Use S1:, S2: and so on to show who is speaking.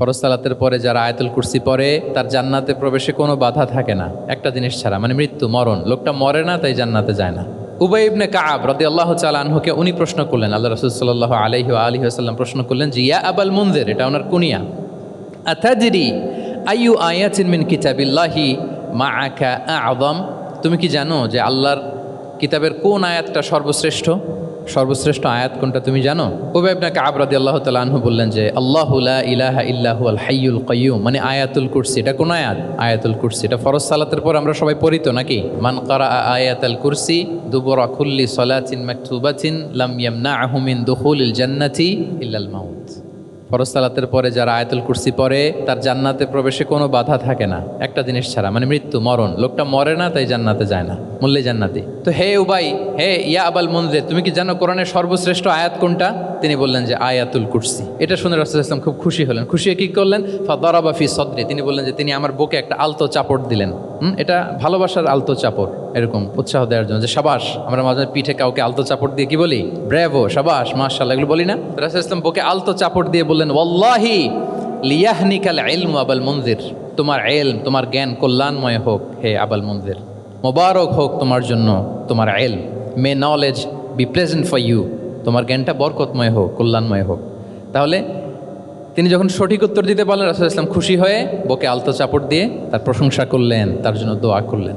S1: ফরজ সালাতের পরে যারা আয়াতুল কুরসি পরে তার জান্নাতে প্রবেশে কোনো বাধা থাকে না। একটা জিনিস ছাড়া মানে মৃত্যু, মরণ। লোকটা মরে না, তাই জান্নাতে যায় না। উবাই ইবনে কাব রদি আল্লাহ আনহুকে উনি প্রশ্ন করলেন, আল্লাহ রসুল সাল্লাহ আলহি আলহি আসাল্লাম প্রশ্ন করলেন যে, ইয়া আবাল মুনজের, এটা ওনার কুনিয়া। আতাজরি আইয়ু আয়াতিন মিন কিতাবিল্লাহি মা আকা আদম তুমি কি জানো যে আল্লাহর কিতাবের কোন আয়াতটা সর্বশ্রেষ্ঠ? সর্বশ্রেষ্ঠ আয়াত কোনটা তুমি জানো? উবাইবনা আপনাকে আবরাদি আল্লাহ তালা আনহু বললেন যে, আল্লাহ ইলাহা ইল্লাহু আল হাইয়ুল কাইয়ুম মানে আয়াতুল কুরসি। এটা কোন আয়াত? আয়াতুল কুরসি। এটা ফরজ সালাতের পর আমরা সবাই পড়িত নাকি? মান করা আয়াতুল কুরসি দুবর কুল্লি সলাচিন মাকতুবাতিন লাম ইয়ামনা আহমিন দুহুল জান্নাতি ইল্লাল মাউত ফরজ সালাতের পরে যারা আয়াতুল কুরসি পরে তার জান্নাতে প্রবেশে কোনো বাধা থাকে না। একটা জিনিস ছাড়া মানে মৃত্যু, মরণ। লোকটা মরে না, তাই জান্নাতে যায় না। মূল্যে জান্নাতি। তো হে উবাই, হে ইয়া আবাল মন্দির তুমি কি জানো কোরআনের সর্বশ্রেষ্ঠ আয়াত কোনটা? তিনি বললেন যে আয়াতুল কুরসি। এটা শুনে রসুল ইসলাম খুব খুশি হলেন। খুশি কি করলেন? ফাদারাবা ফি সদরি। তিনি বললেন যে তিনি আমার বুকে একটা আলতো চাপড় দিলেন। হুম? এটা ভালোবাসার আলতো চাপড়। এরকম উৎসাহ দেওয়ার জন্য যে, সাবাস, আমরা মাঝে পিঠে কাউকে আলতো চাপড় দিয়ে কি বলি? ব্রেভো, সাবাস মাশাল্লাহ এগুলো বলি না? রাসুল ইসলাম বুকে আলতো চাপড় দিয়ে বললেন, ওয়াল্লাহি লিয়াহনিকাল ইলম আবাল মন্দির তোমার এলম তোমার জ্ঞান কল্যাণময় হোক হে আবাল মন্দির মোবারক হোক তোমার জন্য তোমার এল may knowledge be present for you তোমার জ্ঞানটা বরকতময় হোক, কল্যাণময় হোক। তাহলে তিনি যখন সঠিক উত্তর দিতে পারলেন, রাসুল ইসলাম খুশি হয়ে বকে আলতো চাপড় দিয়ে তার প্রশংসা করলেন, তার জন্য দোয়া করলেন।